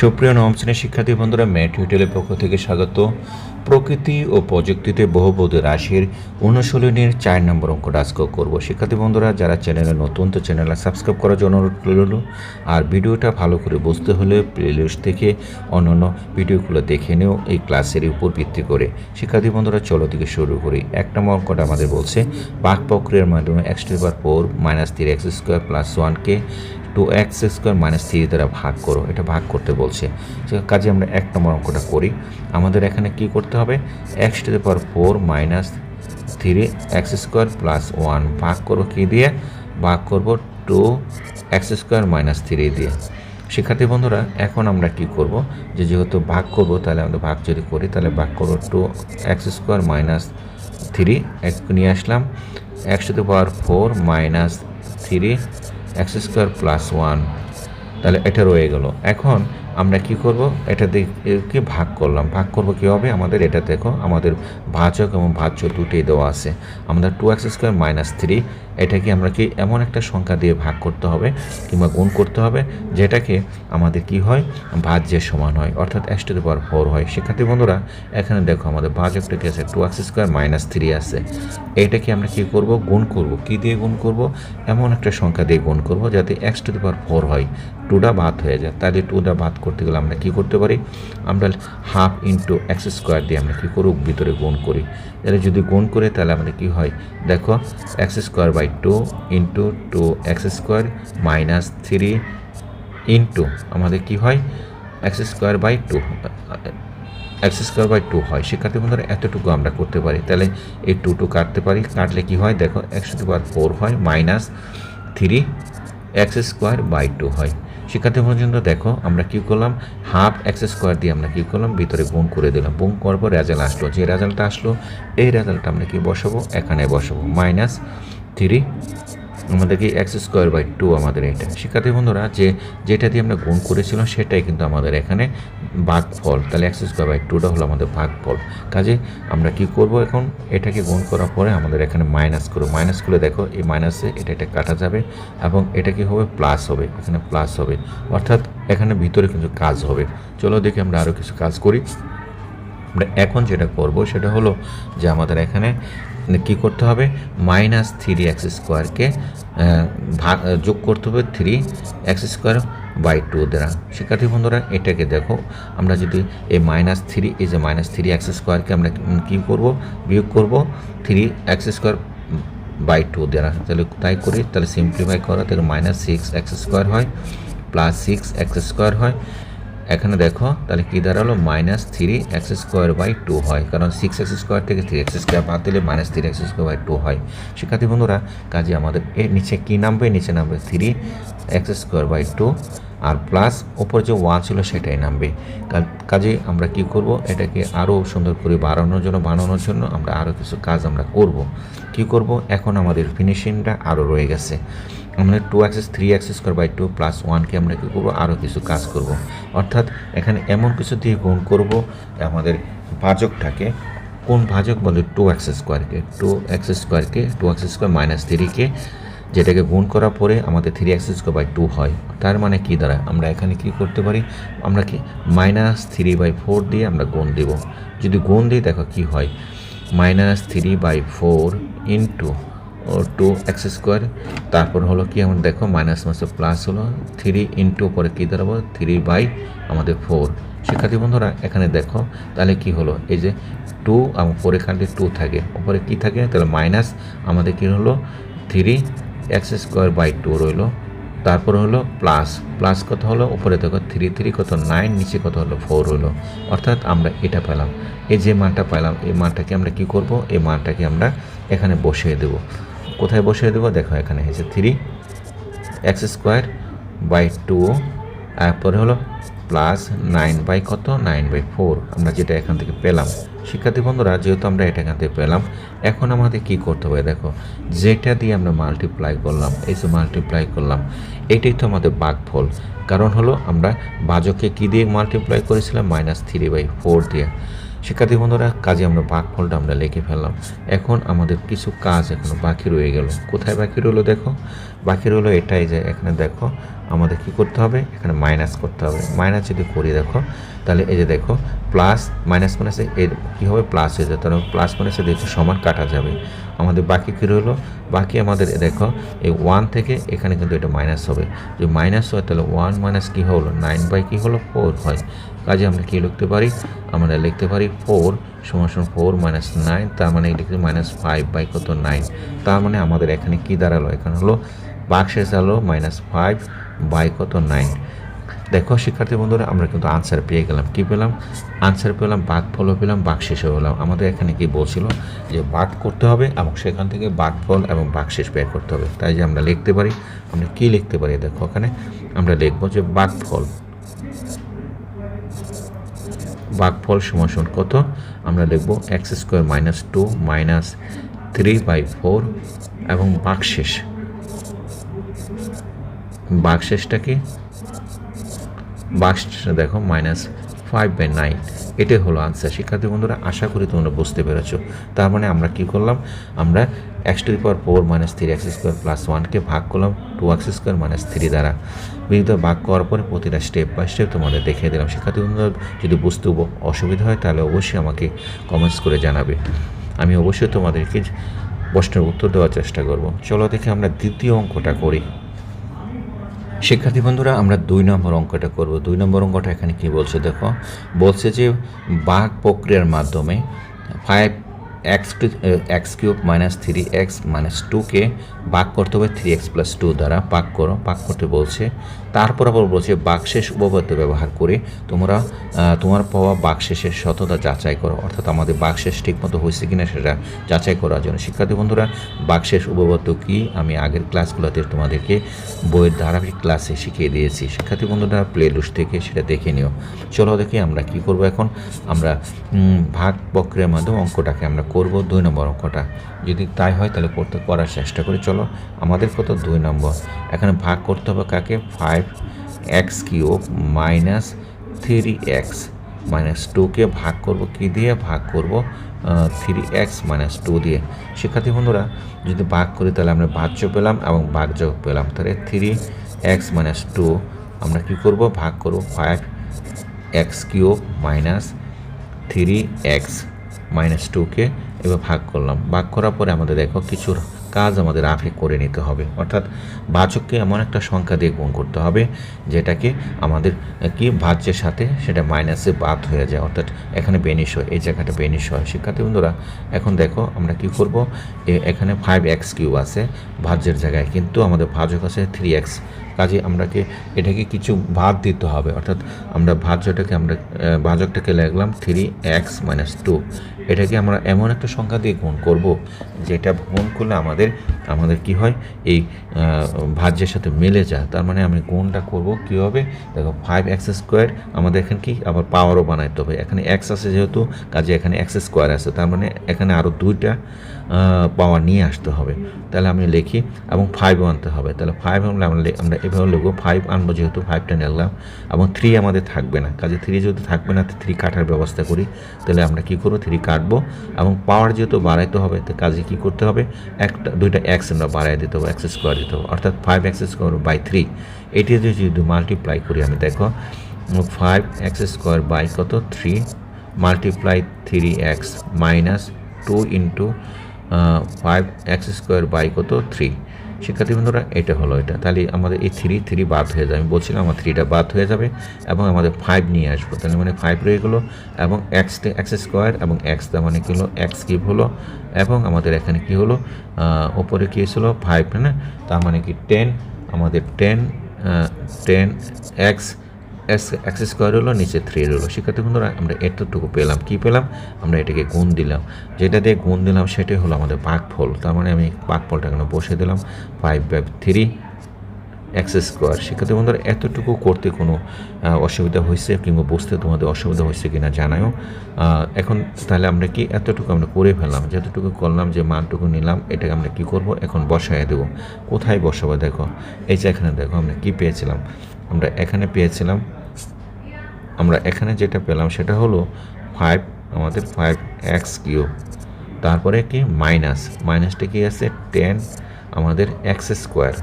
সুপ্রিয় নবম শ্রেণির শিক্ষার্থী বন্ধুরা ম্যাট হোটেলের পক্ষ থেকে স্বাগত। প্রকৃতি ও প্রযুক্তিতে বহুবোধ রাশির অনুশীলনের চার নম্বর অঙ্কটা আজকে করব। শিক্ষার্থী বন্ধুরা, যারা চ্যানেলে নতুন, তো চ্যানেলে সাবস্ক্রাইব করার জন্য অনুরোধ রইল। আর ভিডিওটা ভালো করে বুঝতে হলে প্লেলিস্ট থেকে অন্যান্য ভিডিওগুলো দেখে নিও, এই ক্লাসের উপর ভিত্তি করে। শিক্ষার্থী বন্ধুরা, চলো থেকে শুরু করি। এক নম্বর অঙ্কটা আমাদের বলছে, বাক প্রক্রিয়ার মাধ্যমে x to power four minus three x square plus ওয়ানকে two x square minus three দ্বারা ভাগ করো, এটা ভাগ করতে বলছে। সে কাজে আমরা এক নম্বর অঙ্কটা করি। আমাদের এখানে কি করতে হবে? X to the power four minus three x square plus one ভাগ করব কী দিয়ে? ভাগ করব two x square minus three দিয়ে। শিক্ষার্থী বন্ধুরা, এখন আমরা কি করব? যে যেহেতু ভাগ করব, তাহলে আমরা ভাগ যদি করি, তাহলে ভাগ করব two x square minus three এক নিয়ে আসলাম। X to the power four minus three x square plus one তাহলে এটা রয়ে গেল। এখন আমরা কি করব? এটা কি ভাগ করলাম। ভাগ করব কীভাবে? আমাদের এটা দেখো, আমাদের ভাজক এবং ভাজ্য দুটোই দেওয়া আছে। আমাদের two x square minus three এটাকে আমরা কি এমন একটা সংখ্যা দিয়ে ভাগ করতে হবে কিংবা গুণ করতে হবে, যেটাকে আমাদের কি হয়? ভাজ্যের সমান হয়, অর্থাৎ x to the power four হয়। শিক্ষার্থী বন্ধুরা, এখানে দেখো আমাদের ভাজকটা কি আছে? Two x square minus three আছে। এইটাকে আমরা কি করব? গুণ করব। কি দিয়ে গুণ করব? এমন একটা সংখ্যা দিয়ে গুণ করব যাতে x to the power four হয়। টুটা বাদ হয়ে যায়। তাহলে টুটা বাদ করতে গেলে আমরা কি করতে পারি? আমরা হাফ ইন্টু এক্স স্কোয়ার দিয়ে আমরা কী করব ভিতরে গুণ করি। তাহলে যদি গুণ করে, তাহলে আমাদের কী হয়? দেখো, x square by two into two x square minus three into আমাদের কি হয়? X square by two, x square by two হয়। শিক্ষার্থী বন্ধুরা, এতটুকু আমরা করতে পারি। তাহলে এই টু টু কাটতে পারি। কাটলে কি হয়? দেখো একশো টু বার ফোর হয়, minus three x square by two হয়। শিক্ষার্থী পর্যন্ত দেখো, আমরা কি করলাম? হাফ এক্স স্কোয়ার দিয়ে আমরা কি করলাম? ভিতরে গুণ করে দিলাম। গুণ করার পর রেজাল্ট আসলো। যে রেজাল্টটা আসলো, এই রেজাল্টটা আমরা কি বসাবো? এখানে বসাবো। মাইনাস থ্রি আমাদেরকে এক্স স্কোয়ার বাই টু আমাদের এটা। শিক্ষার্থী বন্ধুরা, যে যেটা দিয়ে আমরা গুণ করেছিলাম, সেটাই কিন্তু আমাদের এখানে ফল তাহলে এক্স স্কোয়ার বাই টুটা হলো আমাদের ভাগ ফল কাজে আমরা কি করব এখন? এটাকে গুণ করার পরে আমাদের এখানে মাইনাস করব। মাইনাস করে দেখো, এই মাইনাসে এটা এটা কাটা যাবে এবং এটা কি হবে প্লাস হবে, এখানে প্লাস হবে। অর্থাৎ এখানে ভিতরে কিন্তু কাজ হবে। চলো দেখি আমরা আরও কিছু কাজ করি। আমরা এখন যেটা করব, সেটা হলো যে আমাদের এখানে কী করতে হবে? মাইনাস থ্রি এক্স স্কোয়ারকে ভাগ যোগ করতে হবে three x square by two দ্বারা। শিক্ষার্থী বন্ধুরা, এটাকে দেখো। আমরা যদি এই মাইনাস থ্রি এই যে মাইনাস থ্রি এক্স স্কোয়ারকে আমরা কী করব? বিয়োগ করব three x square by two দ্বারা। তাহলে তাই করি, তাহলে সিম্পলিফাই করা, তাহলে মাইনাস সিক্স এক্স স্কোয়ার হয় প্লাস সিক্স এক্স স্কোয়ার হয়। এখানে দেখো, তাহলে কী দাঁড়াল? Minus three x square by two হয়। কারণ সিক্স এক্স স্কোয়ার থেকে থ্রি এক্স স্কোয়ার বাদ দিলে minus three x square by two হয়। শিক্ষার্থী বন্ধুরা, কাজে আমাদের এর নিচে কী নামবে? নিচে নামবে three x square by two R plus ওপর যে ওয়ান ছিল সেটাই নামবে। কাজে আমরা কি করব? এটাকে আরও সুন্দর করে বাড়ানোর জন্য, বানানোর জন্য আমরা আরও কিছু কাজ আমরা করব। কি করব? এখন আমাদের ফিনিশিংটা আরও রয়ে গেছে। আমরা two x three x square by two plus ওয়ানকে আমরা কী করব? আরও কিছু কাজ করব। অর্থাৎ এখানে এমন কিছু দিয়ে গুণ করব আমাদের ভাজকটাকে। কোন ভাজক বলে? টু অ্যাক্সেস স্কোয়ারকে টু অ্যাক্সেস স্কোয়ারকে টু অ্যাক্সেস স্কোয়ার মাইনাস থ্রিকে যেটাকে গুণ করার পরে আমাদের three x square by two হয়। তার মানে কী দ্বারা আমরা এখানে কি করতে পারি? আমরা কি মাইনাস থ্রি বাই ফোর দিয়ে আমরা গুণ দেব। যদি গুণ দিই, দেখো কি হয়? Minus three by four into two x square তারপর হলো কি আমার দেখো মাইনাস মাসে প্লাস হলো থ্রি ইন্টু পরে কী দাঁড়াবো? থ্রি বাই আমাদের ফোর শিক্ষার্থী বন্ধুরা, এখানে দেখো, তাহলে কি হলো? এই যে টু এবং ফোর এখানে টু থাকে। ওপরে কী থাকে? তাহলে মাইনাস আমাদের কী হলো? Three x square by two রইল। তারপর হলো প্লাস প্লাস কত হলো? উপরে দেখো থ্রি থ্রি কত? নাইন নিচে কত হলো? ফোর হলো অর্থাৎ আমরা এটা পেলাম। এই যে মানটা পেলাম, এই মানটাকে আমরা কি করব? এই মানটাকে আমরা এখানে বসিয়ে দেবো। কোথায় বসিয়ে দেবো? দেখো, এখানে হয়েছে three x square by two তারপরে হলো প্লাস নাইন বাই কত? নাইন বাই ফোর আমরা যেটা এখান থেকে পেলাম। শিক্ষার্থী বন্ধুরা, যেহেতু আমরা এটা এখান থেকে পেলাম, এখন আমাদের কি করতে হবে? দেখো, যেটা দিয়ে আমরা মাল্টিপ্লাই করলাম, এই যে মাল্টিপ্লাই করলাম, এটাই তো আমাদের ফল কারণ হলো আমরা বাজকে কী দিয়ে মাল্টিপ্লাই করেছিলাম? মাইনাস থ্রি বাই ফোর দিয়ে। শিক্ষার্থী বন্ধুরা, কাজে আমরা ফলটা আমরা লিখে ফেললাম। এখন আমাদের কিছু কাজ এখনও বাকি রয়ে গেল। কোথায় বাকি রইল দেখো? বাকি রইল এটাই যে এখানে দেখো আমাদের কি করতে হবে? এখানে মাইনাস করতে হবে। মাইনাস যদি করি দেখো, তাহলে এই যে দেখো প্লাস মাইনাস মাইনাসে এর কী হবে? প্লাস হয়ে যাবে। তাহলে প্লাস মাইনাসে দেখছ সমান কাটা যাবে। আমাদের বাকি কী রইল? বাকি আমাদের দেখো, এই ওয়ান থেকে এখানে কিন্তু এটা মাইনাস হবে। যদি মাইনাস হয়, তাহলে ওয়ান মাইনাস কী হলো? নাইন বাই কী হলো? ফোর হয়। কাজে আমরা কী লিখতে পারি? আমরা লিখতে পারি ফোর সমান সমান ফোর মাইনাস নাইন তার মানে লিখতে মাইনাস ফাইভ বাই কত নাইন তার মানে আমাদের এখানে কী দাঁড়াল? এখানে হলো বাক্সেস হলো মাইনাস ফাইভ বাই কত নাইন? দেখো, শিক্ষার্থী বন্ধুরা, আমরা কিন্তু আনসার পেয়ে গেলাম। কি পেলাম? আনসার পেলাম বাঘ ফলও পেলাম বাঘ শেষও পেলাম আমাদের এখানে কি বলছিল? যে বাঘ করতে হবে এবং সেখান থেকে বাঘ ফল এবং বাঘ শেষ বের করতে হবে। তাই যে আমরা লিখতে পারি, আমরা কি লিখতে পারি দেখো ওখানে? আমরা লিখব যে বাঘ ফল। বাঘফল সমাসন কত? আমরা লিখব x square minus two minus three by four এবং বাকশেষ বাকশেষটা কি বাক্সটা দেখো মাইনাস ফাইভ বাই নাইন এটাই হলো আনসার শিক্ষার্থী বন্ধুরা, আশা করি তোমরা বুঝতে পেরেছ। তার মানে আমরা কি করলাম? আমরা x to the power four minus three x square plus ওয়ানকে ভাগ করলাম two x square minus three দ্বারা। বিনীত ভাগ করার পরে প্রতিটা স্টেপ বাই স্টেপ তোমাদের দেখিয়ে দিলাম। শিক্ষার্থী বন্ধুরা, যদি বুঝতে অসুবিধা হয়, তাহলে অবশ্যই আমাকে কমেন্টস করে জানাবে। আমি অবশ্যই তোমাদেরকে প্রশ্নের উত্তর দেওয়ার চেষ্টা করব। চলো দেখে আমরা দ্বিতীয় অঙ্কটা করি। শিক্ষার্থী বন্ধুরা, আমরা দুই নম্বর অঙ্কটা করব। দুই নম্বর অঙ্কটা এখানে কি বলছে দেখো? বলছে যে বাঘ প্রক্রিয়ার মাধ্যমে five x x cube minus three x minus টুকে ভাগ করতে হবে থ্রি এক্স প্লাস টু দ্বারা। পাক করো, পাক করতে বলছে তারপর আবার বলছে, বাকশেষ উপপাদ্য ব্যবহার করে তোমরা তোমার পাওয়া বাকশেষের সততা যাচাই করো। অর্থাৎ আমাদের বাকশেষ ঠিকমতো হয়েছে কিনা সেটা যাচাই করার জন্য। শিক্ষার্থী বন্ধুরা, বাকশেষ উপপাদ্য কি? আমি আগের ক্লাসগুলোতে তোমাদেরকে বইয়ের ধারাবাহিক ক্লাসে শিখিয়ে দিয়েছি। শিক্ষার্থী বন্ধুরা প্লে লিস্ট থেকে সেটা দেখে নিও। চলো দেখি আমরা কি করব এখন। আমরা ভাগ প্রক্রিয়ার মাধ্যমে অঙ্কটাকে আমরা করব। দুই নম্বর অঙ্কটা। যদি তাই হয় তাহলে করতে, করার চেষ্টা করি। চলো, আমাদের কত? দুই নম্বর। এখানে ভাগ করতে হবে কাকে? Five x cube minus three x minus টুকে ভাগ করব কি দিয়ে? ভাগ করব থ্রি এক্স মাইনাস টু দিয়ে। শিক্ষার্থী বন্ধুরা, যদি ভাগ করি তাহলে আমরা ভাজ্য পেলাম এবং ভাগযোগ পেলাম। তাহলে থ্রি এক্স মাইনাস টু আমরা কি করব? ভাগ করব five x cube minus three x minus টুকে এবার ভাগ করলাম। ভাগ করার পরে আমাদের দেখো কিছু কাজ আমাদের আগে করে নিতে হবে। অর্থাৎ বাচককে এমন একটা সংখ্যা দিয়ে গুণ করতে হবে, যেটাকে আমাদের কি ভাজ্যের সাথে সেটা মাইনাসে বাদ হয়ে যায়। অর্থাৎ এখানে বেনিশ হয়, এই জায়গাটা বেনিশ হয়। শিক্ষার্থী বন্ধুরা, এখন দেখো আমরা কি করব? এখানে ফাইভ এক্স কিউ আছে ভাজ্যের জায়গায়, কিন্তু আমাদের ভাজক আছে থ্রি এক্স কাজে আমরাকে এটাকে কিছু ভাত দিতে হবে। অর্থাৎ আমরা ভাজ্যটাকে আমরা ভাজকটাকে লিখলাম থ্রি এক্স মাইনাস টু এটাকে আমরা এমন একটা সংখ্যা দিয়ে গুণ করব, যেটা গুণ করলে আমাদের আমাদের কি হয়? এই ভাজ্যের সাথে মিলে যায়। তার মানে আমি গুণটা করব কী হবে দেখো ফাইভ এক্স স্কোয়ার আমাদের এখানে কি? আবার পাওয়ারও বানাইতে হবে। এখানে এক্স আছে যেহেতু, কাজে এখানে এক্স স্কোয়ার আছে। তার মানে এখানে আরও দুইটা পাওয়ার নিয়ে আসতে হবে। তাহলে আমি লিখি এবং ফাইভও আনতে হবে। তাহলে ফাইভ আমরা আমরা এভাবে লিখব। ফাইভ আনব যেহেতু ফাইভটা নিলাম এবং থ্রি আমাদের থাকবে না। কাজে থ্রি যেহেতু থাকবে না থ্রি কাটার ব্যবস্থা করি। তাহলে আমরা কী করব? থ্রি কাটবো এবং পাওয়ার যেহেতু বাড়াইতে হবে, তো কাজে কী করতে হবে? একটা, দুইটা এক্স আমরা বাড়াই দিতে হবে এক্স স্কোয়ার দিতে হবে। অর্থাৎ five x square by three এটি যদি মাল্টিপ্লাই করি আমি, দেখো ফাইভ এক্স স্কোয়ার বাই কত? Three multiply three x minus two into five x square by কত? থ্রি শিক্ষার্থী বন্ধুরা, এটা হলো এটা। তাহলে আমাদের এই থ্রি থ্রি বাদ হয়ে যাবে আমি বলছিলাম আমার থ্রিটা বাদ হয়ে যাবে এবং আমাদের ফাইভ নিয়ে আসব। তাহলে মানে ফাইভ রয়ে গেলো এবং এক্স এক্স স্কোয়ার এবং এক্স তার মানে কী হলো? এক্স কিউব হলো এবং আমাদের এখানে কী হলো? ওপরে কী ছিল ফাইভ না? তার মানে কি টেন আমাদের ten ten x x square হলো নিচে থ্রি হলো। শিক্ষার্থী বন্ধুরা আমরা এতটুকু পেলাম। কি পেলাম? আমরা এটাকে গুণ দিলাম। যেটা দিয়ে গুণ দিলাম সেটাই হলো আমাদের ভাগফল। তার মানে আমি ভাগফলটা এখানে বসে দিলাম। Five by three x square. শিক্ষার্থী বন্ধুরা এতটুকু করতে কোনো অসুবিধা হয়েছে কিংবা বুঝতে তোমাদের অসুবিধা হয়েছে কিনা আহ, এখন তাহলে আমরা কি এতটুকু আমরা করে ফেললাম? যতটুকু করলাম যে মানটুকু নিলাম এটাকে আমরা কি করব? এখন বসায় দেবো। কোথায় বসাবো দেখো? এই যে এখানে দেখো আমরা কি পেয়েছিলাম? আমরা এখানে পেয়েছিলাম, আমরা এখানে যেটা পেলাম সেটা হলো ফাইভ আমাদের ফাইভ এক্স কিউ তারপরে কি? মাইনাস মাইনাসটা কি আছে? টেন আমাদের এক্স স্কোয়ার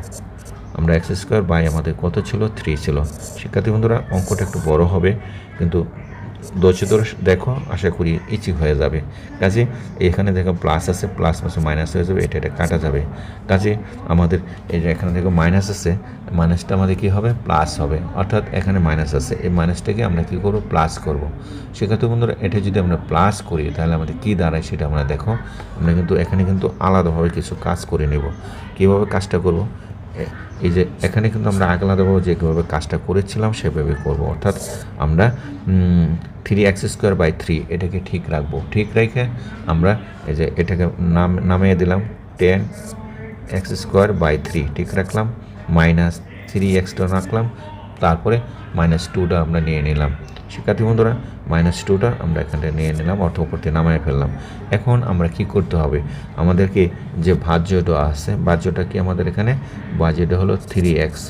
আমরা এক্স স্কোয়ার বাই আমাদের কত ছিল? থ্রি ছিল। শিক্ষার্থী বন্ধুরা, অঙ্কটা একটু বড় হবে, কিন্তু দোষ দেখো, আশা করি ইচি হয়ে যাবে। কাজে, এখানে দেখো প্লাস আছে প্লাস মাসে মাইনাস হয়ে যাবে, এটা এটা কাটা যাবে। কাজে, আমাদের এই যে এখানে দেখো মাইনাস আছে মাইনাসটা আমাদের কী হবে? প্লাস হবে। অর্থাৎ এখানে মাইনাস আছে। এই মাইনাসটাকে আমরা কী করব? প্লাস করব। সেক্ষেত্রে বন্ধুরা, এটা যদি আমরা প্লাস করি, তাহলে আমাদের কী দাঁড়ায় সেটা আমরা দেখো। আমরা কিন্তু এখানে কিন্তু আলাদাভাবে কিছু কাজ করে নেব। কীভাবে কাজটা করব? এই যে এখানে কিন্তু আমরা আলাদাভাবে যে কীভাবে কাজটা করেছিলাম সেভাবে করব। অর্থাৎ আমরা three x square by three এটাকে ঠিক রাখব। ঠিক রেখে আমরা এই যে এটাকে নাম, নামিয়ে দিলাম ten x square by three ঠিক রাখলাম। মাইনাস থ্রি এক্সটা রাখলাম। তারপরে মাইনাস টুটা আমরা নিয়ে নিলাম। শিক্ষার্থী বন্ধুরা মাইনাস টুটা আমরা এখানে নিয়ে নিলাম, অর্থ উপর থেকে নামায় ফেললাম। এখন আমরা কি করতে হবে? আমাদেরকে যে ভাজ্যটা আছে, ভাজ্যটা কি আমাদের এখানে? বাজেট হলো থ্রি এক্স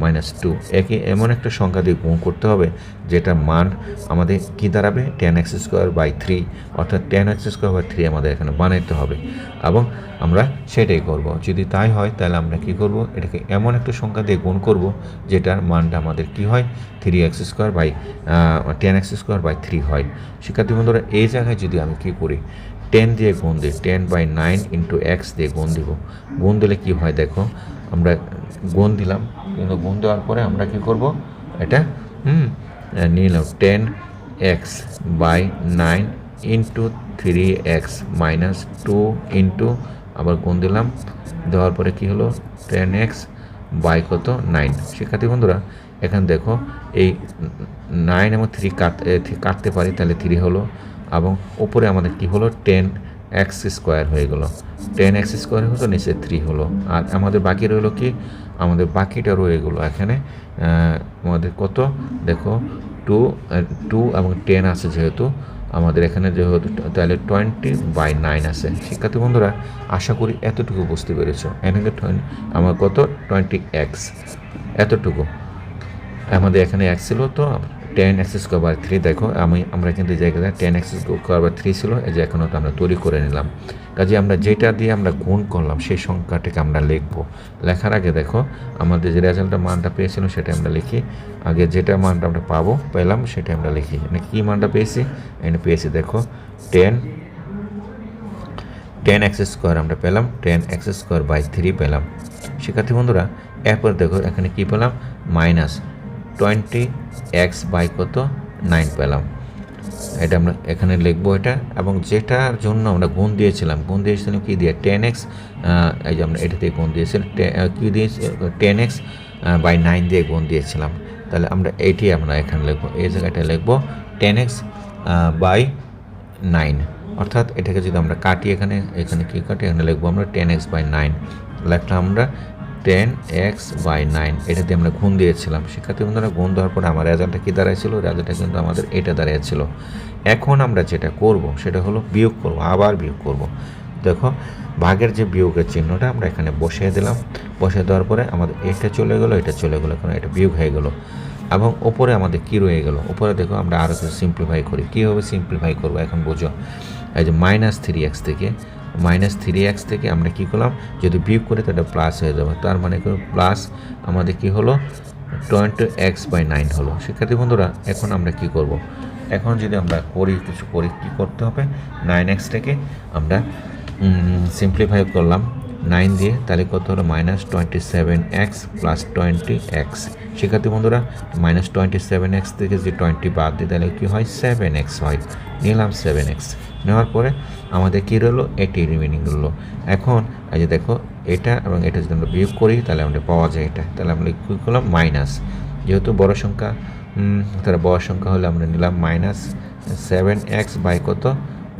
মাইনাস টু। একে এমন একটা সংখ্যা দিয়ে গুণ করতে হবে যেটা মান আমাদের কী দাঁড়াবে? Ten x square by three অর্থাৎ ten x square by three আমাদের এখানে বানাইতে হবে। এবং আমরা সেটাই করব। যদি তাই হয়, তাহলে আমরা কি করব? এটাকে এমন একটা সংখ্যা দিয়ে গুণ করব, যেটার মানটা আমাদের কি হয়? Three x square by ten x square by three হয়। শিক্ষার্থী বন্ধুরা, এই জায়গায় যদি আমি কি করি টেন দিয়ে গুণ দিই ten by nine into x দিয়ে গুণ দিব। গুণ দিলে কি হয় দেখো, আমরা গুণ দিলাম কিন্তু গুণ দেওয়ার পরে আমরা কি করব? এটা, হুম নিলাম ten x by nine into three x minus two into, আবার গুণ দিলাম। দেওয়ার পরে কি হলো? টেন এক্স বাই কত? নাইন। শিক্ষার্থী বন্ধুরা, এখানে দেখো, এই নাইন এবং থ্রি কাট কাটতে পারি, তাহলে থ্রি হলো। এবং ওপরে আমাদের কি হলো? টেন এক্স স্কোয়ার হয়ে গেলো। টেন এক্স স্কোয়ার হতো নিচে থ্রি হলো। আর আমাদের বাকি রইল কি? আমাদের বাকিটা রয়ে গেলো এখানে। আমাদের কত? দেখো টু টু এবং টেন আছে যেহেতু। আমাদের এখানে যেহেতু তাহলে টোয়েন্টি বাই নাইন আছে। শিক্ষার্থী বন্ধুরা, আশা করি এতটুকু বুঝতে পেরেছ। এখানে আমার কত? টোয়েন্টি এক্স এতটুকু। আমাদের এখানে এক্স ছিল তো টেন স্কোয়ার বাই থ্রি দেখো, আমি, আমরা কিন্তু এই জায়গায় টেন স্কোয়ার বাই থ্রি ছিল, এই যে এখনও তো আমরা তৈরি করে নিলাম। কাজে আমরা যেটা দিয়ে আমরা গুণ করলাম, সেই সংখ্যাটাকে আমরা লিখব। লেখার আগে দেখো, আমাদের যে রেজাল্টের মানটা পেয়েছিলাম সেটা আমরা লিখি। আগে যেটা মানটা আমরা পাবো, পেলাম, সেটা আমরা লিখি। মানে কী মানটা পেয়েছি? এখানে পেয়েছি দেখো টেন টেন এক্স স্কোয়ার আমরা পেলাম ten x square by three পেলাম। শিক্ষার্থী বন্ধুরা, এরপর দেখো, এখানে কি পেলাম? মাইনাস টোয়েন্টি এক্স বাই কত? নাইন পেলাম। এটা আমরা এখানে লিখব এটা, এবং যেটার জন্য আমরা গুণ দিয়েছিলাম গুণ দিয়েছিলাম কী দিয়ে? টেন এক্স এই যে আমরা এটা দিয়ে গুণ দিয়েছিলাম কী দিয়েছি? টেন এক্স বাই নাইন দিয়ে গুণ দিয়েছিলাম। তাহলে আমরা এইটি আমরা এখানে লিখব, এই জায়গাটা লিখব টেন এক্স বাই নাইন অর্থাৎ এটাকে যদি আমরা কাটি এখানে এখানে কী কাটি? এখানে লিখব আমরা টেন এক্স বাই নাইন লিখলাম আমরা টেন এক্স বাই নাইন এটা দিয়ে আমরা গুণ দিয়েছিলাম। শিক্ষার্থী বন্ধুরা, গুণ দেওয়ার পরে আমার রেজাল্টটা কী দাঁড়াইছিল? রেজাল্টটা কিন্তু আমাদের এটা দাঁড়িয়েছিল এখন আমরা যেটা করব, সেটা হলো বিয়োগ করব, আবার বিয়োগ করব। দেখো, ভাগের যে বিয়োগের চিহ্নটা আমরা এখানে বসিয়ে দিলাম। বসিয়ে দেওয়ার পরে আমাদের এটা চলে গেলো, এটা চলে গেলো এখন এটা বিয়োগ হয়ে গেলো। এবং ওপরে আমাদের কী রয়ে গেল? ওপরে দেখো, আমরা আরও কিছু সিম্পলিফাই করি। কীভাবে সিম্পলিফাই করব এখন বুঝো? এই যে মাইনাস থ্রি এক্স থেকে মাইনাস থ্রি এক্স থেকে আমরা কী করলাম? যদি বিয়োগ করি তাহলে প্লাস হয়ে যাবে। তার মানে প্লাস আমাদের কি হলো? টোয়েন্টি এক্স বাই নাইন হলো। শিক্ষার্থী বন্ধুরা, এখন আমরা কি করব। এখন যদি আমরা করি, কিছু করি, কী করতে হবে? নাইন এক্সটাকে আমরা সিম্পলিফাই করলাম। নাইন দিয়ে তাহলে কত হলো? Minus twenty seven x plus twenty x শিক্ষার্থী বন্ধুরা মাইনাস টোয়েন্টি সেভেন এক্স থেকে যে টোয়েন্টি বাদ দিই, তাহলে কী হয়? সেভেন এক্স হয়। নিলাম সেভেন এক্স নেওয়ার পরে আমাদের কী রইল? এটি রিমেনিং রইল। এখন, এই যে দেখো, এটা এবং এটা যদি আমরা বিয়োগ করি, তাহলে আমাদের পাওয়া যায় এটা। তাহলে আমরা কী করলাম? মাইনাস যেহেতু বড় সংখ্যা তাহলে বড় সংখ্যা হলে আমরা নিলাম মাইনাস সেভেন এক্স বাই কত?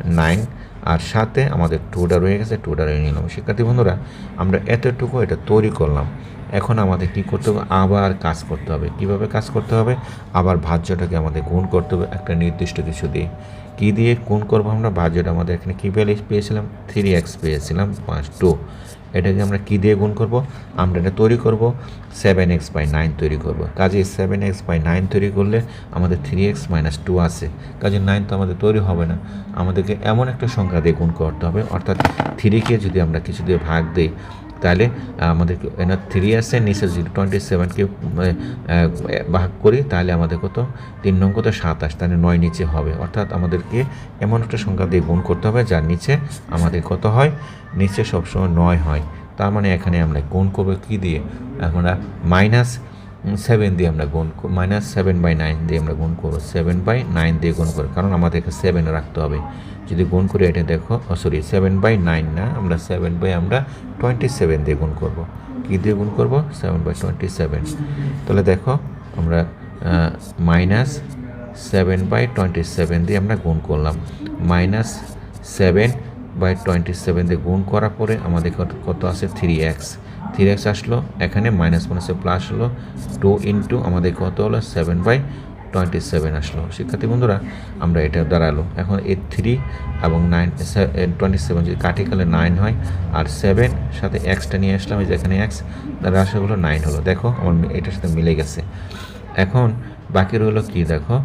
নাইন আর সাথে আমাদের টুটা রয়ে গেছে টুটা রয়ে নিলাম। শিক্ষার্থী বন্ধুরা, আমরা এতটুকু এটা তৈরি করলাম। এখন আমাদের কি করতে হবে? আবার কাজ করতে হবে। কীভাবে কাজ করতে হবে? আবার ভাজ্যটাকে আমাদের গুণ করতে হবে একটা নির্দিষ্ট কিছু দিয়ে। কী দিয়ে গুণ করব আমরা? ভাজ্যটা আমাদের এখানে কী পেলে? পেয়েছিলাম? থ্রি এক্স পেয়েছিলাম পাঁচ টু এটাকে আমরা কী দিয়ে গুণ করব? আমরা এটা তৈরি করব সেভেন এক্স বাই নাইন তৈরি করব। কাজে সেভেন এক্স বাই নাইন তৈরি করলে আমাদের থ্রি এক্স মাইনাস টু আছে কাজে নাইন তো আমাদের তৈরি হবে না। আমাদেরকে এমন একটা সংখ্যা দিয়ে গুণ করতে হবে। অর্থাৎ থ্রিকে যদি আমরা কিছু দিয়ে ভাগ দিই তাহলে আমাদের এনার থ্রি আছে, নিচে জিরো টোয়েন্টি সেভেনকে ভাগ করি, তাহলে আমাদের কত? তিন নং কত? সাতাশ, তাহলে নয় নিচে হবে। অর্থাৎ আমাদেরকে এমন একটা সংখ্যা দিয়ে গুণ করতে হবে, যার নিচে আমাদের কত হয়? নিচে সবসময় নয় হয়। তার মানে এখানে আমরা গুণ করব কী দিয়ে? আমরা মাইনাস সেভেন দিয়ে আমরা গুণ মাইনাস সেভেন বাই নাইন দিয়ে আমরা গুণ করব। সেভেন বাই নাইন দিয়ে গুণ করব, কারণ আমাদেরকে সেভেন রাখতে হবে। যদি গুণ করি এটা দেখো, ও সরি সেভেন বাই নাইন না, আমরা সেভেন বাই আমরা টোয়েন্টি সেভেন দিয়ে গুণ করব। কী দিয়ে গুণ করব? সেভেন বাই টোয়েন্টি সেভেন তাহলে দেখো, আমরা minus seven by twenty seven দিয়ে আমরা গুণ করলাম। Minus seven by twenty seven দিয়ে গুণ করার পরে আমাদের কত আছে থ্রি এক্স থ্রি এক্স আসলো, এখানে মাইনাস মাইনাসে প্লাস হলো টু ইন্টু আমাদের কত হলো? সেভেন বাই টোয়েন্টি সেভেন আসলো। শিক্ষার্থী বন্ধুরা, আমরা এটা দাঁড়াল। এখন এ থ্রি এবং নাইন টোয়েন্টি সেভেন যদি কাটিকালে নাইন হয়, আর সেভেন সাথে এক্সটা নিয়ে আসলাম যেখানে এক্স তাহলে আসলে হলো নাইন হলো। দেখো, আমার এটার সাথে মিলে গেছে। এখন বাকি রইল কি? দেখো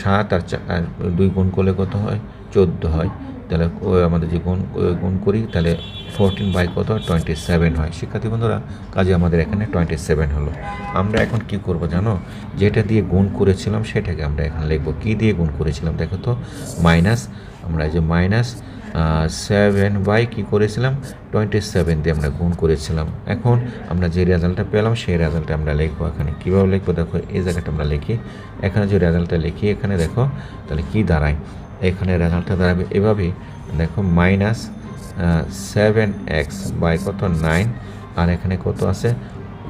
সাত আর চার দুই গুণ করলে কত হয়? চোদ্দ হয়। তাহলে আমাদের যে গুণ গুণ করি, তাহলে ফোরটিন বাই কত? টোয়েন্টি সেভেন হয়। শিক্ষার্থী বন্ধুরা, কাজে আমাদের এখানে টোয়েন্টি সেভেন হলো। আমরা এখন কি করব জানো? যেটা দিয়ে গুণ করেছিলাম, সেটাকে আমরা এখানে লিখব। কী দিয়ে গুণ করেছিলাম? দেখো তো মাইনাস আমরা যে মাইনাস সেভেন বাই কী করেছিলাম? টোয়েন্টি সেভেন দিয়ে আমরা গুণ করেছিলাম। এখন আমরা যে রেজাল্টটা পেলাম, সেই রেজাল্টটা আমরা লিখব এখানে। কীভাবে লিখব? দেখো, এই জায়গাটা আমরা লিখি। এখানে যে রেজাল্টটা লিখি, এখানে দেখো, তাহলে কী দাঁড়ায়? এখানে রেজাল্টটা দাঁড়াবে। এভাবেই দেখো মাইনাস সেভেন এক্স বাই কত? নাইন আর এখানে কত আছে?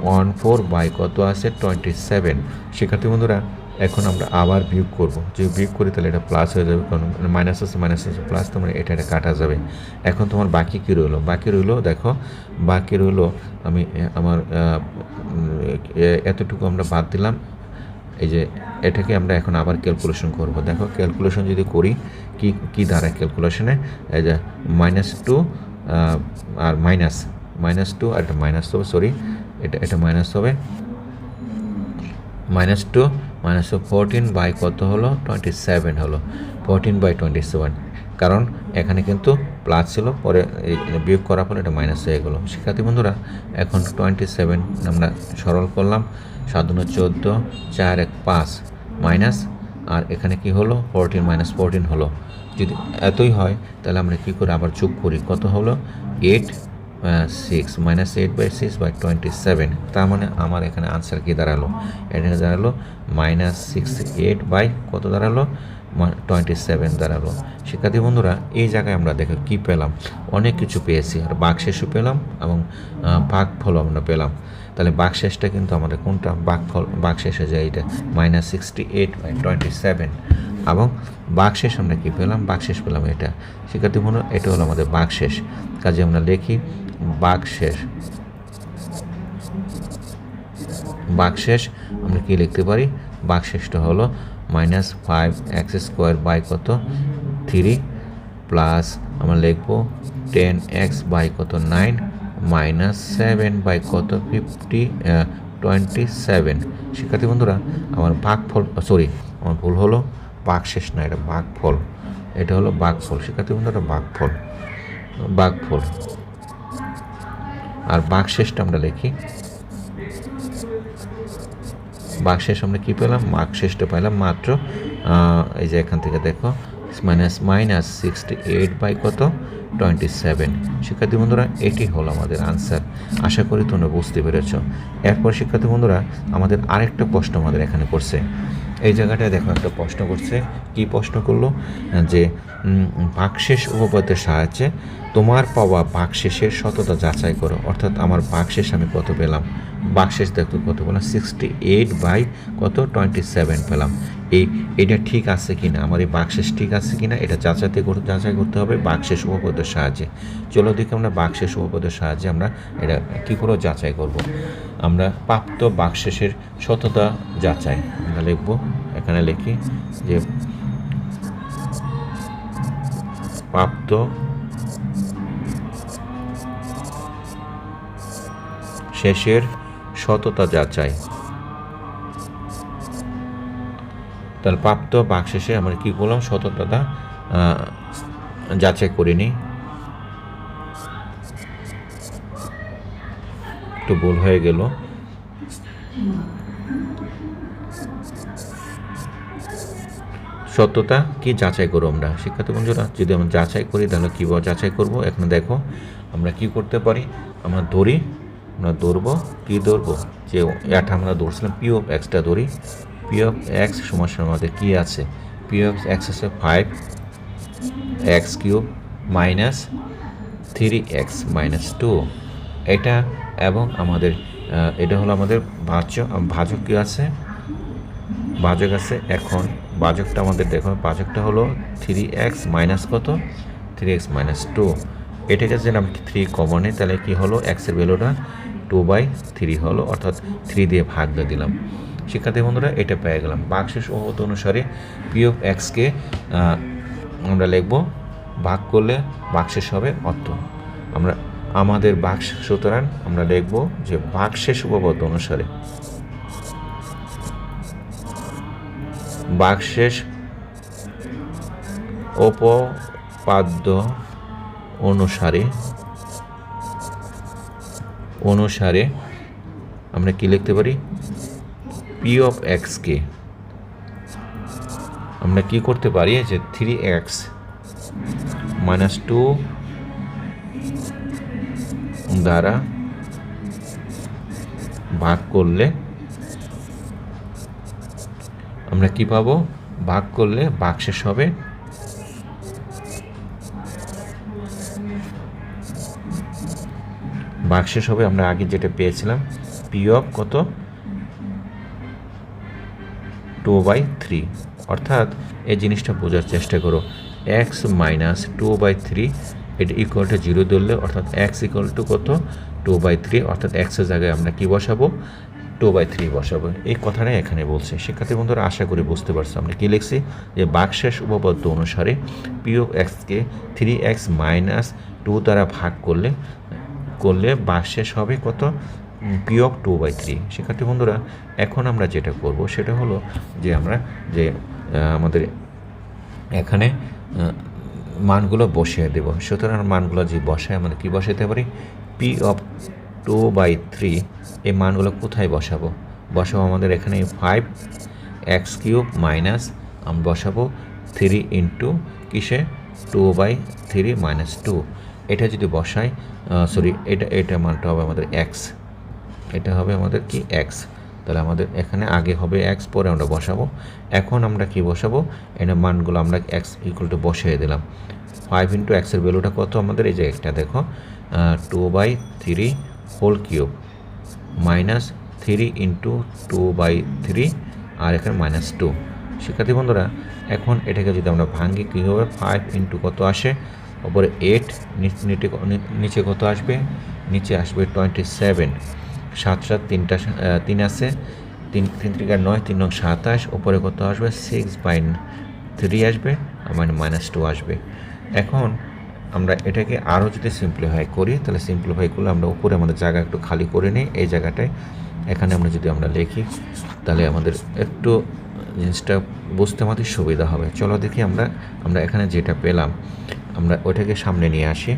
ওয়ান ফোর বাই কত আছে? টোয়েন্টি সেভেন শিক্ষার্থী বন্ধুরা, এখন আমরা আবার বিয়োগ করব। যে বিয়োগ করি, তাহলে এটা প্লাস হয়ে যাবে। কারণ মাইনাস আছে মাইনাস আছে প্লাস তোমার এটা এটা কাটা যাবে। এখন তোমার বাকি কী রইল? বাকি রইল, দেখো, বাকি রইল আমি, আমার এতটুকু আমরা বাদ দিলাম। এই যে এটাকে আমরা এখন আবার ক্যালকুলেশন করব। দেখো ক্যালকুলেশন যদি করি, কি কি দাঁড়ায় ক্যালকুলেশনে এই যে মাইনাস টু আর মাইনাস মাইনাস টু আর এটা মাইনাস হবে সরি এটা এটা মাইনাস হবে। Minus two minus fourteen by কত হলো? টোয়েন্টি সেভেন হলো। ফোরটিন বাই টোয়েন্টি সেভেন কারণ এখানে কিন্তু প্লাস ছিল, পরে বিয়োগ করার পরে এটা মাইনাস হয়ে গেলো। শিক্ষার্থী বন্ধুরা, এখন টোয়েন্টি সেভেন আমরা সরল করলাম। সাধারণ চোদ্দ, চার এক পাঁচ। মাইনাস, আর এখানে কি হলো? ফোরটিন মাইনাস ফোরটিন হলো। যদি এতই হয়, তাহলে আমরা কী করে আবার যোগ করি? কত হলো? Eight six minus eight by six by twenty seven তার মানে আমার এখানে আনসার কি দাঁড়াল? এখানে দাঁড়াল মাইনাস সিক্স এইট বাই কত দাঁড়াল? টোয়েন্টি সেভেন দাঁড়াল। শিক্ষার্থী বন্ধুরা, এই জায়গায় আমরা দেখো কী পেলাম। অনেক কিছু পেয়েছি। আর বাকশেষও পেলাম এবং ভাগফলও আমরা পেলাম। তাহলে বাকশেষটা কিন্তু আমাদের কোনটা? বাকফল বাকশেষে যায় এটা minus sixty eight by twenty seven এবং বাকশেষ আমরা কী পেলাম? বাকশেষ পেলাম এটা। শিক্ষার্থী বন্ধু এটা হলো আমাদের বাকশেষ। কাজে আমরা লিখি বাকশেষ। বাকশেষ, আমরা কি লিখতে পারি? বাকশেষটা হলো minus five x square by কত? থ্রি প্লাস আমরা লিখব টেন এক্স বাই কত? নাইন মাইনাস সেভেন বাই কত? ফিফটি টোয়েন্টি সেভেন শিক্ষার্থী বন্ধুরা, আমার ভাগফল সরি আমার ভুল হলো বাকশেষ না, এটা ভাগফল। এটা হলো বাঘফল শিক্ষার্থী বন্ধুরা বাঘফল বাঘফল আর বাঘশেষটা আমরা লিখি। বাঘশেষ আমরা কী পেলাম? বাঘশেষটা পেলাম মাত্র এই যে এখান থেকে দেখো minus minus sixty eight by কত? টোয়েন্টি সেভেন শিক্ষার্থী বন্ধুরা, এটি হলো আমাদের আনসার আশা করি তোমরা বুঝতে পেরেছ। এরপর শিক্ষার্থী বন্ধুরা, আমাদের আরেকটা প্রশ্ন আমাদের এখানে করছে। এই জায়গাটায় দেখো একটা প্রশ্ন করছে। কি প্রশ্ন করল? যে বাকশেষ উপপাদ্যের সাহায্যে তোমার পাওয়া বাকশেষের সততা যাচাই করো। অর্থাৎ আমার বাকশেষ আমি কত পেলাম? বাকশেষ দেখো কত পেলাম সিক্সটি এইট বাই কত? টোয়েন্টি সেভেন পেলাম। এই, এটা ঠিক আছে কি না আমার এই বাকশেষ ঠিক আছে কি না এটা যাচাইতে করতে, যাচাই করতে হবে বাকশেষ উপপাদ্যের সাহায্যে। চলো দেখি আমরা বাকশেষ উপপাদ্যের সাহায্যে আমরা এটা কী করে যাচাই করব। আমরা প্রাপ্ত বাকশেষের সততা যাচাই। আমরা লিখব, এখানে লিখি যে প্রাপ্ত শেষের সততা যাচাই। তাহলে প্রাপ্ত বাকশেষে আমরা কী করলাম? সততাটা যাচাই করে নিই। একটু ভুল হয়ে গেল। সত্যতা কি যাচাই করব আমরা? শিক্ষার্থী বন্ধুরা, যদি আমরা যাচাই করি, তাহলে কীভাবে যাচাই করব? এখানে দেখো, আমরা কি করতে পারি? আমরা ধরি আমরা ধরবো, কি ধরবো? যে এটা আমরা ধরছিলাম পি অফ এক্সটা ধরি। পি অফ এক্স সমস্যার আমাদের কী আছে? পি অফ এক্স আছে five x cube minus three x minus two এটা এবং আমাদের এটা হলো আমাদের ভাজ্য ভাজক কী আছে? ভাজক আছে এখন। ভাজকটা আমাদের দেখো ভাজকটা হলো থ্রি এক্স মাইনাস কত? থ্রি এক্স মাইনাস টু এটাকে যদি থ্রি কমন তাহলে কি হলো? এক্সের ভ্যালুটা টু বাই থ্রি হলো, অর্থাৎ থ্রি দিয়ে ভাগ দিয়ে দিলাম। শিক্ষার্থী বন্ধুরা, এটা পেয়ে গেলাম। বাকশেষ ওহত অনুসারে পি অফ এক্সকে আমরা লিখব, ভাগ করলে বাকশেষ হবে অর্থ। আমরা, আমাদের বাক্স, সুতরাং আমরা লিখব যে বাকশেষ উপপাদ্য অনুসারে বাকশেষ উপপাদ্য অনুসারে অনুসারে আমরা কি লিখতে পারি? পি অফ এক্সকে আমরা কি করতে পারি? যে থ্রি এক্স মাইনাস টু দ্বারা ভাগ করলে আমরা কি পাবো? ভাগ করলে বাক্সেস হবে বাক্সেস হবে, আমরা আগে যেটা পেয়েছিলাম পি অফ কত? Two by three. অর্থাৎ এই জিনিসটা বোঝার চেষ্টা করো, x minus two by three, এটা ইকুয়াল টু জিরো ধরলে, অর্থাৎ এক্স ইকুয়াল টু কত? টু বাই থ্রি, অর্থাৎ এক্সের জায়গায় আমরা কি বসাবো? টু বাই থ্রি বসাবো। এই কথাটাই এখানে বলছে। শিক্ষার্থী বন্ধুরা, আশা করি বুঝতে পারছ আমরা কি লিখছি? যে বাকশেষ উপপাদ্য অনুসারে পি অফ এক্সকে থ্রি এক্স মাইনাস টু দ্বারা ভাগ করলে করলে বাকশেষ হবে কত? অফ টু বাই থ্রি শিক্ষার্থী বন্ধুরা, এখন আমরা যেটা করব সেটা হলো যে আমরা যে আমাদের এখানে মানগুলো বসিয়ে দেব। সুতরাং মানগুলো যে বসায় আমরা কি বসাতে পারি? P of two by three এই মানগুলো কোথায় বসাবো? বসাবো আমাদের এখানে ফাইভ এক্স কিউব মাইনাস আমি বসাবো থ্রি ইন্টু কিসে? Two by three minus two এটা যদি বসাই সরি এটা এটা মানটা হবে আমাদের এক্স এটা হবে আমাদের কি? এক্স তাহলে আমাদের এখানে আগে হবে এক্স পরে আমরা বসাবো। এখন আমরা কি বসাবো? এখানে মানগুলো আমরা এক্স ইকুয়াল টু বসিয়ে দিলাম। ফাইভ ইন্টু এক্সের ভ্যালুটা কত আমাদের? এই যে একটা, দেখো। Two by three whole cube minus three into two by three আর এখানে মাইনাস টু শিক্ষার্থী বন্ধুরা, এখন এটাকে যদি আমরা ভাঙি কী হবে ফাইভ ইন্টু কত আসে? ওপরে এইট নিচে নিচে কত আসবে? নিচে আসবে টোয়েন্টি সেভেন সাত সাত, তিনটা তিন আছে। তিন তিন তিরিকা নয়, তিন নং সাতাশ। ওপরে কত আসবে? সিক্স বাই থ্রি আসবে আর মানে মাইনাস টু আসবে। এখন আমরা এটাকে আরও যদি সিম্পলিফাই করি, তাহলে সিম্পলিফাই করলে আমরা উপরে আমাদের জায়গা একটু খালি করে নিই। এই জায়গাটায় এখানে আমরা যদি আমরা লিখি, তাহলে আমাদের একটু জিনিসটা বুঝতে আমাদের সুবিধা হবে। চলো দেখি আমরা আমরা এখানে যেটা পেলাম। আমরা ওইটাকে সামনে নিয়ে আসি।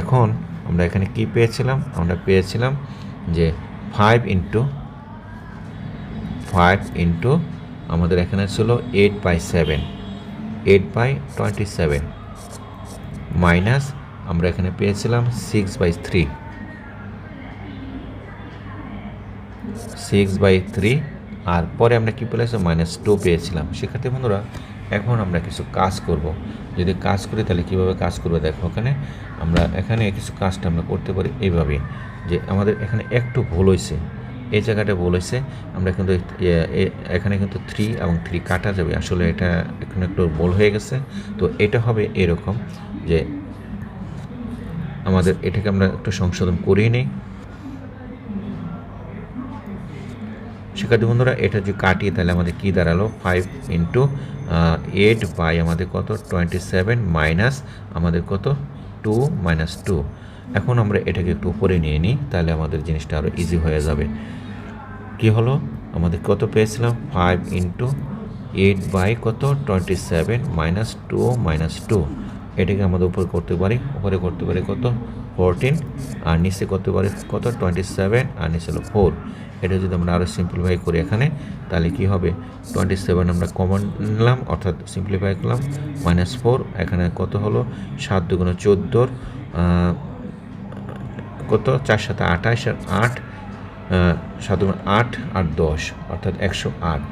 এখন আমরা এখানে কি পেয়েছিলাম? আমরা পেয়েছিলাম যে ফাইভ ইন্টু ফাইভ ইন্টু আমাদের এখানে ছিল eight by seven eight by twenty seven minus আমরা এখানে পেয়েছিলাম six by three six by three আর পরে আমরা কী পেয়েছিলাম মাইনাস টু পেয়েছিলাম। শিক্ষার্থী বন্ধুরা এখন আমরা কিছু কাজ করব। যদি কাজ করি, তাহলে কীভাবে কাজ করবে দেখো ওখানে আমরা এখানে কিছু কাজটা আমরা করতে পারি এইভাবে যে আমাদের এখানে একটু ভুল হয়েছে এই জায়গাটা ভুল হয়েছে আমরা কিন্তু এখানে কিন্তু থ্রি এবং থ্রি কাটা যাবে। আসলে এটা এখানে একটু ভুল হয়ে গেছে। তো এটা হবে এরকম যে আমাদের এটাকে আমরা একটু সংশোধন করিয়ে নিই। শিক্ষার্থী বন্ধুরা, এটা যদি কাটি, তাহলে আমাদের কী দাঁড়াল? ফাইভ ইন্টু এইট বাই আমাদের কত? টোয়েন্টি সেভেন মাইনাস আমাদের কত? টু মাইনাস টু এখন আমরা এটাকে একটু উপরে নিয়ে নিই, তাহলে আমাদের জিনিসটা আরও ইজি হয়ে যাবে। কি হলো? আমাদের কত পেয়েছিলাম? ফাইভ ইন্টু এইট বাই কত? Twenty seven minus two minus two এটাকে আমাদের উপরে করতে পারি, উপরে করতে পারি কত? ফোরটিন আর নিচে করতে পারি কত? টোয়েন্টি সেভেন আর নিচে হলো ফোর এটা যদি আমরা আরও সিম্পলিফাই করি এখানে, তাহলে কি হবে? টোয়েন্টি সেভেন আমরা কমন নিলাম, অর্থাৎ সিম্পলিফাই করলাম মাইনাস ফোর এখানে কত হলো? সাত দুগুণ চোদ্দোর কত? চার সাথে আঠাশ আর আট সাত আট, আর দশ, অর্থাৎ একশো আট।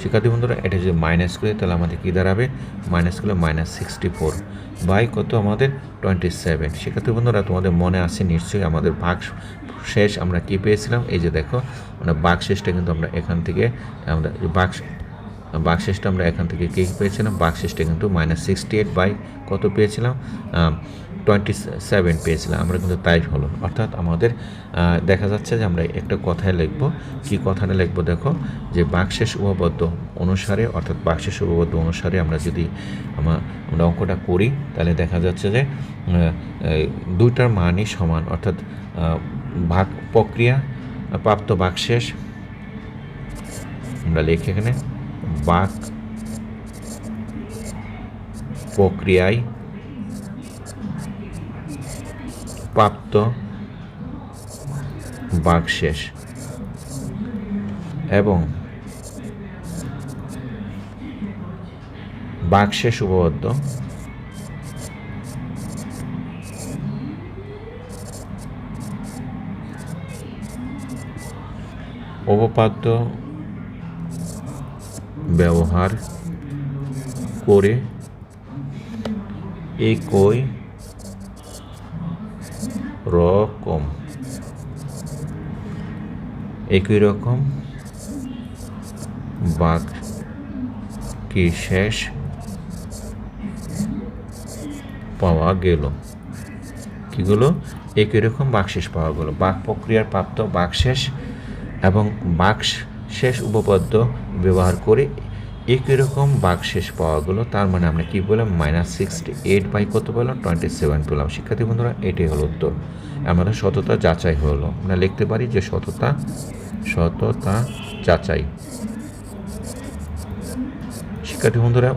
শিক্ষার্থী বন্ধুরা, এটা যদি মাইনাস করি, তাহলে আমাদের কী দাঁড়াবে? মাইনাস করলে মাইনাস সিক্সটি ফোর বাই কত আমাদের? টোয়েন্টি সেভেন শিক্ষার্থী বন্ধুরা, তোমাদের মনে আছে নিশ্চয়ই আমাদের ভাগ শেষ আমরা কী পেয়েছিলাম? এই যে দেখো, আমরা বাঘ শেষটা কিন্তু আমরা এখান থেকে, আমরা বাঘ বাঘ শেষটা আমরা এখান থেকে কী পেয়েছিলাম? বাঘ শেষটা কিন্তু মাইনাস সিক্সটি এইট বাই কত পেয়েছিলাম? টোয়েন্টি সেভেন পেয়েছিলাম, আমরা কিন্তু তাই হলো। অর্থাৎ আমাদের দেখা যাচ্ছে যে আমরা একটা কথায় লিখব। কি কথাটা লিখব দেখো? যে বাকশেষ উপবদ্ধ অনুসারে, অর্থাৎ বাকশেষ উপবদ্ধ অনুসারে আমরা যদি আমা- আমরা অঙ্কটা করি, তাহলে দেখা যাচ্ছে যে দুইটার মানই সমান। অর্থাৎ ভাগ প্রক্রিয়া, প্রাপ্ত বাকশেষ আমরা লিখি এখানে, বাক প্রক্রিয়ায় প্রাপ্ত বাকশেষ এবং বাকশেষ উপবদ্ধ উপপাদ্য ব্যবহার করে একই রকম। একই রকম বাক কি শেষ পাওয়া গেল। কিগুলো একই রকম বাকশেষ পাওয়া গেল। বাক প্রক্রিয়ার প্রাপ্ত বাকশেষ এবং বাক শেষ উপপাদ্য ব্যবহার করে একই রকম বাকশেষ পাওয়া গেলো তার মানে আমরা কী বললাম? মাইনাস সিক্সটি এইট বাই কত পেলাম টোয়েন্টি সেভেন পেলাম শিক্ষার্থী বন্ধুরা, এটাই হলো উত্তর। আমাদের সততা যাচাই হলো। আমরা লিখতে পারি যে সততা সততা যাচাই। শিক্ষার্থী বন্ধুরা